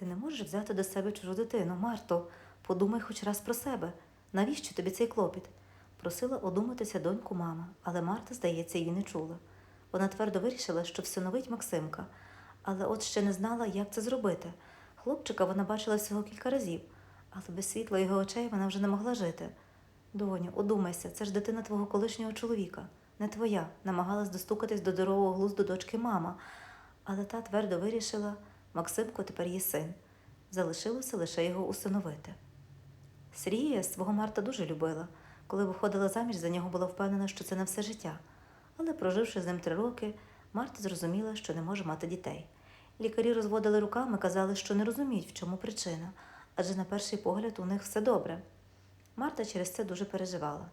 Ти не можеш взяти до себе чужу дитину, Марто. Подумай хоч раз про себе. Навіщо тобі цей клопіт? Просила одуматися доньку мама, але Марта, здається, її не чула. Вона твердо вирішила, що всиновить Максимка, але от ще не знала, як це зробити. Хлопчика вона бачила всього кілька разів, але без світла його очей вона вже не могла жити. Доню, одумайся, це ж дитина твого колишнього чоловіка, не твоя, намагалась достукатись до здорового глузду дочки мама, але та твердо вирішила, Максимко тепер є син. Залишилося лише його усиновити. Сергія свого Марта дуже любила. Коли виходила заміж, за нього була впевнена, що це на все життя. Але, проживши з ним три роки, Марта зрозуміла, що не може мати дітей. Лікарі розводили руками, казали, що не розуміють, в чому причина, адже на перший погляд у них все добре. Марта через це дуже переживала.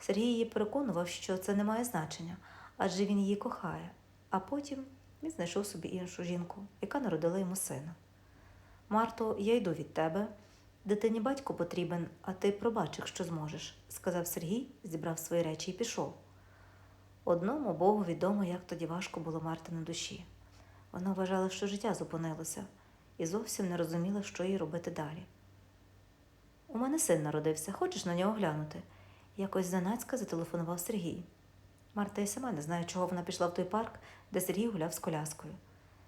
Сергій її переконував, що це не має значення, адже він її кохає. А потім він знайшов собі іншу жінку, яка народила йому сина. Марто, я йду від тебе. Дитині батько потрібен, а ти пробач, якщо зможеш, сказав Сергій, зібрав свої речі і пішов. Одному Богу відомо, як тоді важко було Марти на душі. Вона вважала, що життя зупинилося, і зовсім не розуміла, що їй робити далі. У мене син народився, хочеш на нього глянути? Якось зненацька зателефонував Сергій. Марта й сама не знає, чого вона пішла в той парк, де Сергій гуляв з коляскою.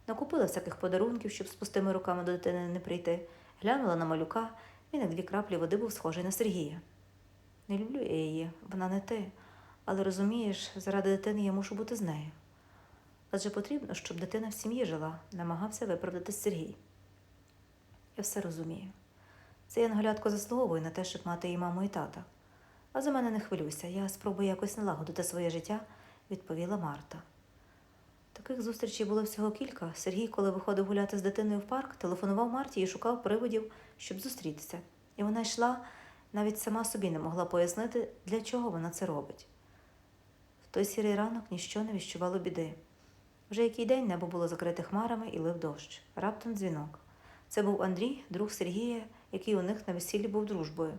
Накупила всяких подарунків, щоб з пустими руками до дитини не прийти, глянула на малюка, він як дві краплі води був схожий на Сергія. Не люблю я її, вона не ти, але розумієш, заради дитини я мушу бути з нею. Адже потрібно, щоб дитина в сім'ї жила, намагався виправдатись Сергій. Я все розумію. Це янголятко заслуговує на те, щоб мати і маму, і тата. А за мене не хвилюйся, я спробую якось налагодити своє життя, відповіла Марта. Таких зустрічей було всього кілька. Сергій, коли виходив гуляти з дитиною в парк, телефонував Марті і шукав приводів, щоб зустрітися. І вона йшла, навіть сама собі не могла пояснити, для чого вона це робить. В той сірий ранок ніщо не віщувало біди. Вже який день небо було закрите хмарами і лив дощ. Раптом дзвінок. Це був Андрій, друг Сергія, який у них на весіллі був дружбою.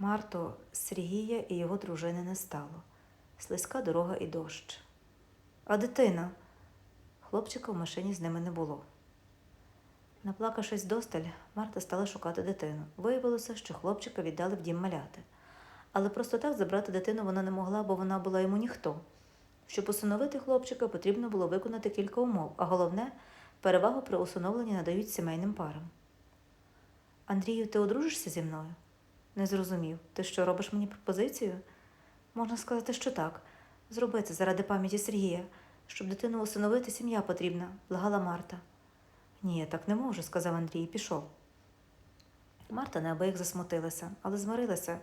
Марто, Сергія і його дружини не стало. Слизька дорога і дощ. А дитина? Хлопчика в машині з ними не було. Наплакавшись досталь, Марта стала шукати дитину. Виявилося, що хлопчика віддали в дім маляти. Але просто так забрати дитину вона не могла, бо вона була йому ніхто. Щоб усиновити хлопчика, потрібно було виконати кілька умов, а головне, перевагу при усиновленні надають сімейним парам. Андрію, ти одружишся зі мною? Не зрозумів. Ти що, робиш мені пропозицію? Можна сказати, що так. Зроби це заради пам'яті Сергія. Щоб дитину усиновити, сім'я потрібна, благала Марта. Ні, так не можу, сказав Андрій і пішов. Марта неабияк засмутилася, але змирилася,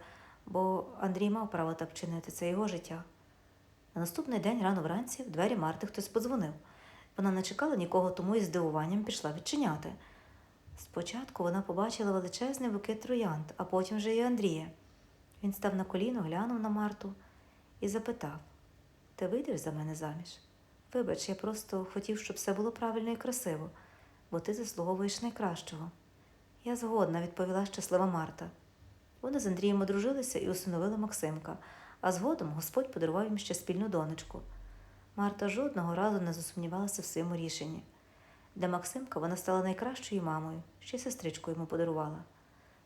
бо Андрій мав право так чинити, це його життя. На наступний день рано вранці в двері Марти хтось подзвонив. Вона не чекала нікого, тому із здивуванням пішла відчиняти. Спочатку вона побачила величезний букет троянд, а потім вже і Андрія. Він став на коліно, глянув на Марту і запитав: Ти вийдеш за мене заміж? Вибач, я просто хотів, щоб все було правильно і красиво, бо ти заслуговуєш найкращого. Я згодна, відповіла щаслива Марта. Вони з Андрієм одружилися і усиновили Максимка, а згодом Господь подарував їм ще спільну донечку. Марта жодного разу не засумнівалася в своєму рішенні. Для Максимка вона стала найкращою мамою, ще й сестричку йому подарувала.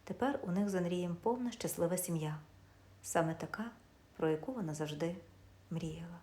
Тепер у них з Андрієм повна щаслива сім'я, саме така, про яку вона завжди мріяла.